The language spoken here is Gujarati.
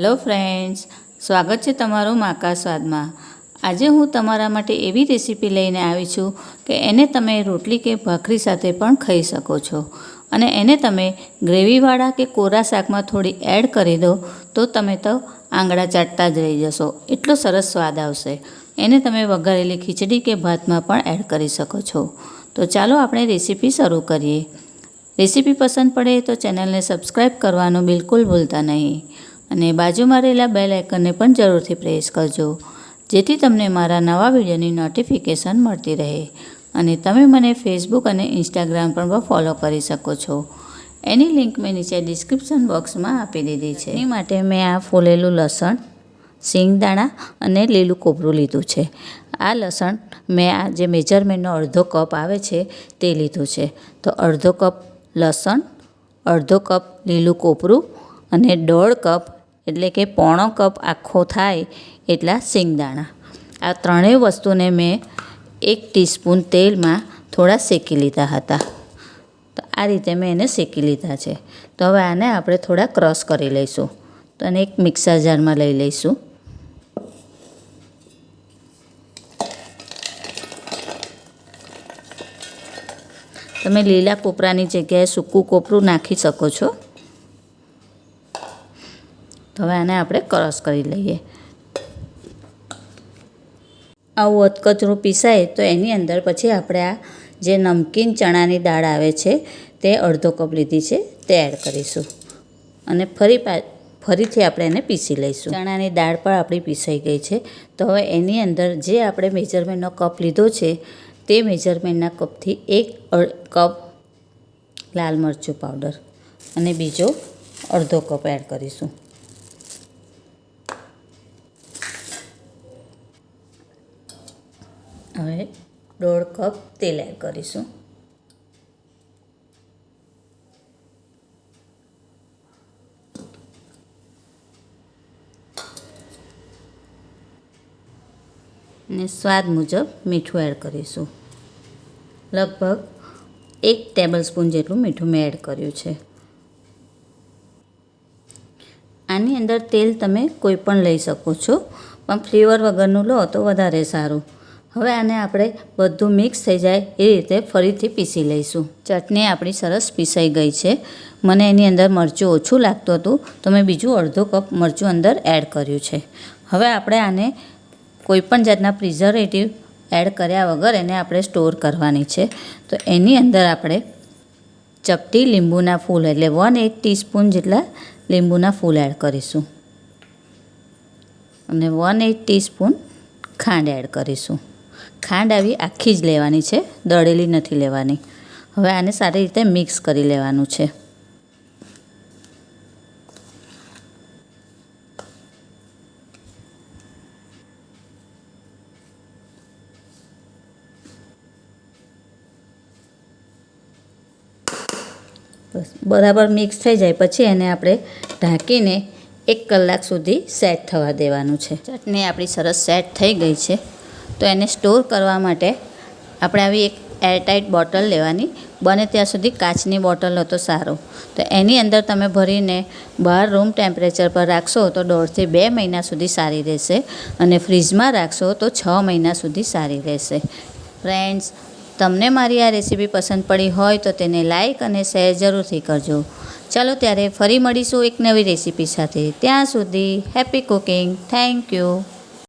હેલો ફ્રેન્ડ્સ, સ્વાગત છે તમારું માકા સ્વાદમાં. આજે હું તમારા માટે એવી રેસીપી લઈને આવી છું કે એને તમે રોટલી કે ભાખરી સાથે પણ ખાઈ શકો છો. અને એને તમે ગ્રેવીવાળા કે કોરા શાકમાં થોડી એડ કરી દો, તો તમે તો આંગળા ચાટતા જ રહી જશો. એટલો સરસ સ્વાદ આવશે. એને તમે વઘારેલી ખીચડી કે ભાતમાં પણ એડ કરી શકો છો. તો ચાલો આપણે રેસીપી શરૂ કરીએ. રેસીપી પસંદ પડે તો ચેનલને સબસ્ક્રાઈબ કરવાનું બિલકુલ ભૂલતા નહીં. અને બાજુમાં રહેલા બેલ આઇકનને પણ જરૂરથી પ્રેસ કરજો, જેથી તમને મારા નવા વિડીયોની નોટિફિકેશન મળતી રહે. અને તમે મને ફેસબુક અને ઇન્સ્ટાગ્રામ પર પણ ફોલો કરી શકો છો. એની લિંક મેં નીચે ડિસ્ક્રિપ્શન બોક્સમાં આપી દીધી છે. એની માટે મેં આ ફોલેલું લસણ સિંગદાણા અને લીલું કોપરું લીધું છે. આ લસણ મેં આ જે મેજરમેન્ટનો અડધો કપ આવે છે તે લીધું છે. તો અડધો કપ લસણ, અડધો કપ લીલું કોપરું અને દોઢ કપ એટલે કે પોણો કપ આખો થાય એટલા સિંગદાણા આ ત્રણેય વસ્તુને મેં એક ટીસ્પૂન તેલમાં થોડા શેકી લીધા હતા. તો આ રીતે મેં એને શેકી લીધા છે. તો હવે આને આપણે થોડા ક્રશ કરી લઈશું. તો એને એક મિક્સર જારમાં લઈ લઈશું. તમે લીલા કોપરાની જગ્યાએ સૂકું કોપરું નાખી શકો છો. તો હવે આને આપણે ક્રશ કરી લઈએ. આવું અધકચરું પીસાય તો એની અંદર પછી આપણે આ જે નમકીન ચણાની દાળ આવે છે, તે અડધો કપ લીધી છે, તે એડ કરીશું. અને ફરી ફરીથી આપણે એને પીસી લઈશું. ચણાની દાળ પણ આપણી પીસાઈ ગઈ છે. તો હવે એની અંદર જે આપણે મેજરમેન્ટનો કપ લીધો છે, તે મેજરમેન્ટના કપથી એક કપ લાલ મરચું પાવડર અને બીજો અડધો કપ એડ કરીશું. હવે દોઢ કપ તેલ એડ કરીશું. ને સ્વાદ મુજબ મીઠું એડ કરીશું. લગભગ એક ટેબલ સ્પૂન જેટલું મીઠું મેં એડ કર્યું છે. આની અંદર તેલ તમે કોઈ પણ લઈ શકો છો, પણ ફ્લેવર વગરનું લો તો વધારે સારું. હવે આને આપણે બધું મિક્સ થઈ જાય એ રીતે ફરીથી પીસી લઈશું. ચટણી આપણી સરસ પીસાઈ ગઈ છે. મને એની અંદર મરચું ઓછું લાગતું હતું, તો મેં બીજું અડધો કપ મરચું અંદર એડ કર્યું છે. હવે આપણે આને કોઈપણ જાતના પ્રિઝર્વેટિવ એડ કર્યા વગર એને આપણે સ્ટોર કરવાની છે. તો એની અંદર આપણે ચપટી લીંબુના ફૂલ એટલે વન એટ ટીસ્પૂન જેટલા લીંબુના ફૂલ એડ કરીશું. અને વન એટ ટીસ્પૂન ખાંડ એડ કરીશું. ખાંડ આવી આખી જ લેવાની છે, દળેલી નથી લેવાની. હવે આને સારી રીતે મિક્સ કરી લેવાનું છે. બરાબર મિક્સ થઈ જાય, પછી એને આપણે ઢાંકીને એક કલાક સુધી સેટ થવા દેવાનું છે. ચટણી આપણી સરસ સેટ થઈ ગઈ છે. તો એને સ્ટોર કરવા માટે આપણે આવી એક એરટાઇટ બોટલ લેવાની. બને ત્યાં સુધી કાચની બોટલ હતો સારું. તો એની અંદર તમે ભરીને બહાર રૂમ ટેમ્પરેચર પર રાખશો તો દોઢથી બે મહિના સુધી સારી રહેશે અને ફ્રીજમાં રાખશો તો છ મહિના સુધી સારી રહેશે. ફ્રેન્ડ્સ, તમને મારી આ રેસીપી પસંદ પડી હોય તો તેને લાઇક અને શેર જરૂરથી કરજો. ચાલો ત્યારે ફરી મળીશું એક નવી રેસીપી સાથે. ત્યાં સુધી હેપી કુકિંગ. Thank you.